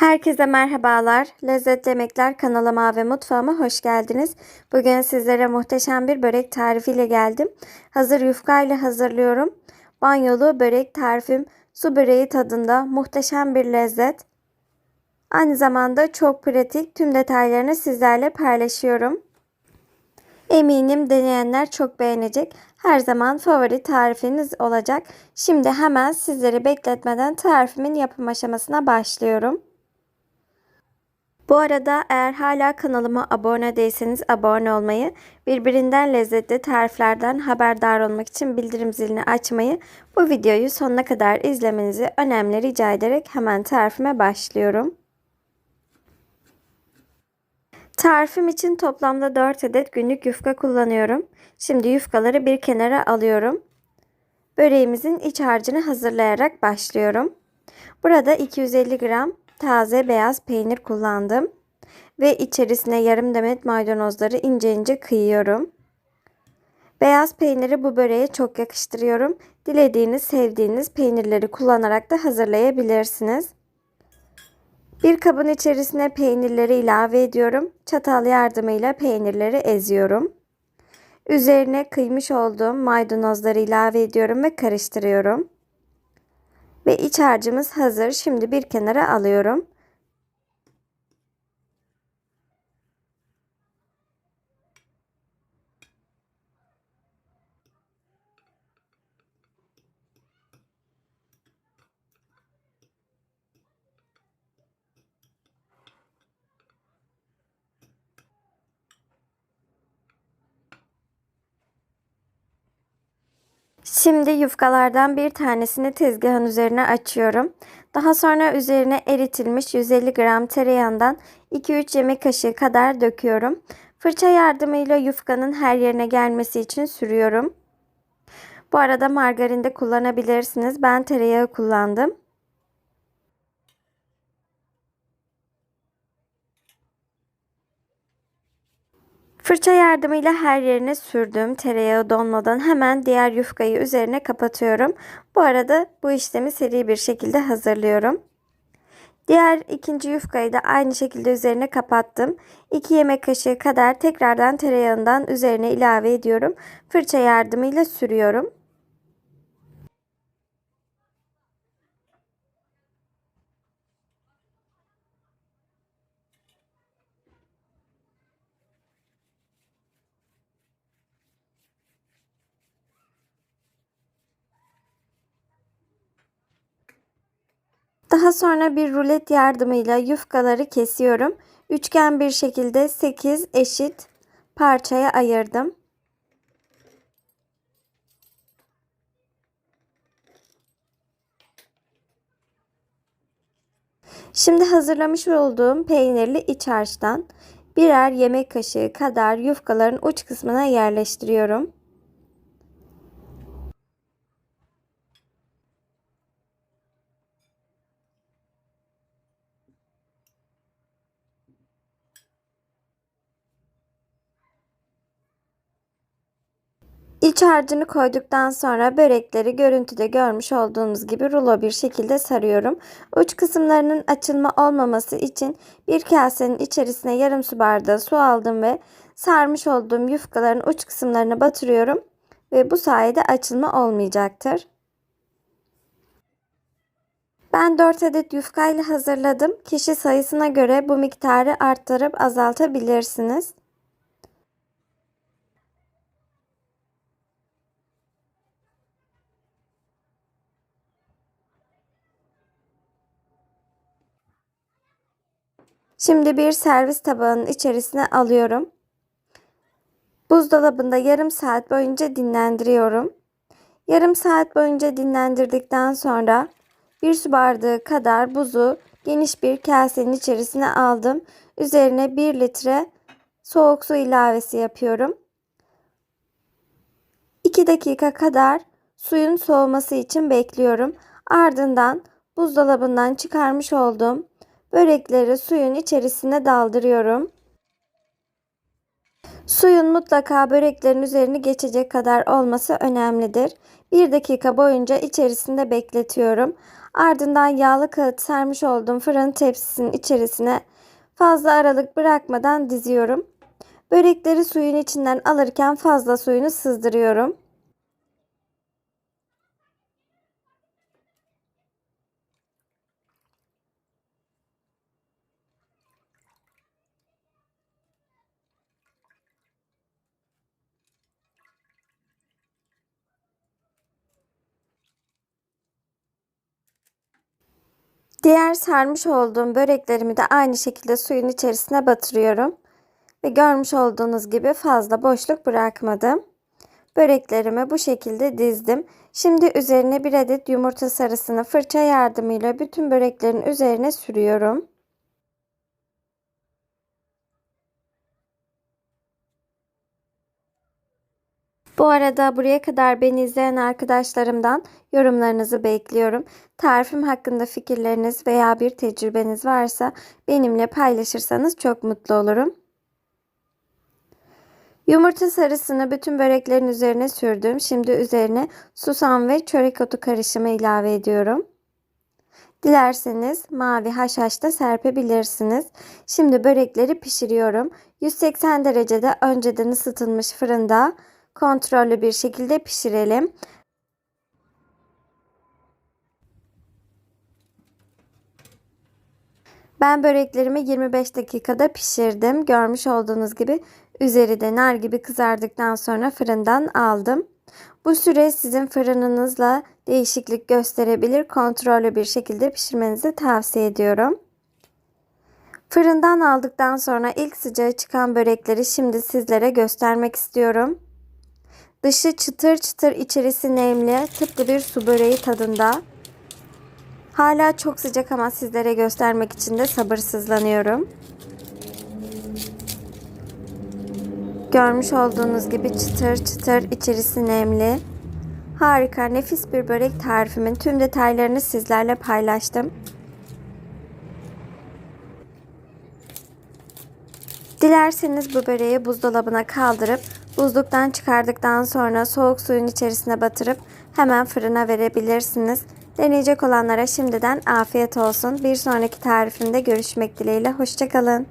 Herkese merhabalar. Lezzetli Yemekler kanalıma ve mutfağıma hoş geldiniz. Bugün sizlere muhteşem bir börek tarifiyle geldim. Hazır yufka ile hazırlıyorum. Banyolu börek tarifim su böreği tadında muhteşem bir lezzet. Aynı zamanda çok pratik tüm detaylarını sizlerle paylaşıyorum. Eminim deneyenler çok beğenecek. Her zaman favori tarifiniz olacak. Şimdi hemen sizleri bekletmeden tarifimin yapım aşamasına başlıyorum. Bu arada eğer hala kanalıma abone değilseniz abone olmayı, birbirinden lezzetli tariflerden haberdar olmak için bildirim zilini açmayı, bu videoyu sonuna kadar izlemenizi önemli rica ederek hemen tarifime başlıyorum. Tarifim için toplamda 4 adet günlük yufka kullanıyorum. Şimdi yufkaları bir kenara alıyorum. Böreğimizin iç harcını hazırlayarak başlıyorum. Burada 250 gram taze beyaz peynir kullandım. Ve içerisine yarım demet maydanozları ince ince kıyıyorum. Beyaz peyniri bu böreğe çok yakıştırıyorum. Dilediğiniz, sevdiğiniz peynirleri kullanarak da hazırlayabilirsiniz. Bir kabın içerisine peynirleri ilave ediyorum. Çatal yardımıyla peynirleri eziyorum. Üzerine kıymış olduğum maydanozları ilave ediyorum ve karıştırıyorum. Ve iç harcımız hazır. Şimdi bir kenara alıyorum. Şimdi yufkalardan bir tanesini tezgahın üzerine açıyorum. Daha sonra üzerine eritilmiş 150 gram tereyağından 2-3 yemek kaşığı kadar döküyorum. Fırça yardımıyla yufkanın her yerine gelmesi için sürüyorum. Bu arada margarin de kullanabilirsiniz. Ben tereyağı kullandım. Fırça yardımıyla her yerine sürdüm. Tereyağı donmadan hemen diğer yufkayı üzerine kapatıyorum. Bu arada bu işlemi seri bir şekilde hazırlıyorum. Diğer ikinci yufkayı da aynı şekilde üzerine kapattım. 2 yemek kaşığı kadar tekrardan tereyağından üzerine ilave ediyorum. Fırça yardımıyla sürüyorum. Daha sonra bir rulet yardımıyla yufkaları kesiyorum. Üçgen bir şekilde 8 eşit parçaya ayırdım. Şimdi hazırlamış olduğum peynirli iç harçtan birer yemek kaşığı kadar yufkaların uç kısmına yerleştiriyorum. İç harcını koyduktan sonra börekleri görüntüde görmüş olduğunuz gibi rulo bir şekilde sarıyorum. Uç kısımlarının açılma olmaması için bir kasenin içerisine yarım su bardağı su aldım ve sarmış olduğum yufkaların uç kısımlarına batırıyorum ve bu sayede açılma olmayacaktır. Ben 4 adet yufka ile hazırladım. Kişi sayısına göre bu miktarı arttırıp azaltabilirsiniz. Şimdi bir servis tabağının içerisine alıyorum. Buzdolabında yarım saat boyunca dinlendiriyorum. Yarım saat boyunca dinlendirdikten sonra bir su bardağı kadar buzu geniş bir kasenin içerisine aldım. Üzerine 1 litre soğuk su ilavesi yapıyorum. 2 dakika kadar suyun soğuması için bekliyorum. Ardından buzdolabından çıkarmış olduğum Börekleri suyun içerisine daldırıyorum. Suyun mutlaka böreklerin üzerini geçecek kadar olması önemlidir. Bir dakika boyunca içerisinde bekletiyorum. Ardından yağlı kağıt sermiş olduğum fırın tepsisinin içerisine fazla aralık bırakmadan diziyorum. Börekleri suyun içinden alırken fazla suyunu sızdırıyorum. Diğer sarmış olduğum böreklerimi de aynı şekilde suyun içerisine batırıyorum. Ve görmüş olduğunuz gibi fazla boşluk bırakmadım. Böreklerimi bu şekilde dizdim. Şimdi üzerine bir adet yumurta sarısını fırça yardımıyla bütün böreklerin üzerine sürüyorum. Bu arada buraya kadar beni izleyen arkadaşlarımdan yorumlarınızı bekliyorum. Tarifim hakkında fikirleriniz veya bir tecrübeniz varsa benimle paylaşırsanız çok mutlu olurum. Yumurta sarısını bütün böreklerin üzerine sürdüm. Şimdi üzerine susam ve çörek otu karışımı ilave ediyorum. Dilerseniz mavi haşhaş da serpebilirsiniz. Şimdi börekleri pişiriyorum. 180 derecede önceden ısıtılmış fırında kontrollü bir şekilde pişirelim. Ben böreklerimi 25 dakikada pişirdim. Görmüş olduğunuz gibi üzeri de nar gibi kızardıktan sonra fırından aldım. Bu süre sizin fırınınızla değişiklik gösterebilir. Kontrollü bir şekilde pişirmenizi tavsiye ediyorum. Fırından aldıktan sonra ilk sıcağı çıkan börekleri şimdi sizlere göstermek istiyorum. Dışı çıtır çıtır içerisi nemli tıpkı bir su böreği tadında. Hala çok sıcak ama sizlere göstermek için de sabırsızlanıyorum. Görmüş olduğunuz gibi çıtır çıtır içerisi nemli. Harika nefis bir börek tarifimin tüm detaylarını sizlerle paylaştım. Dilerseniz bu böreği buzdolabına kaldırıp buzluktan çıkardıktan sonra soğuk suyun içerisine batırıp hemen fırına verebilirsiniz. Deneyecek olanlara şimdiden afiyet olsun. Bir sonraki tarifimde görüşmek dileğiyle. Hoşçakalın.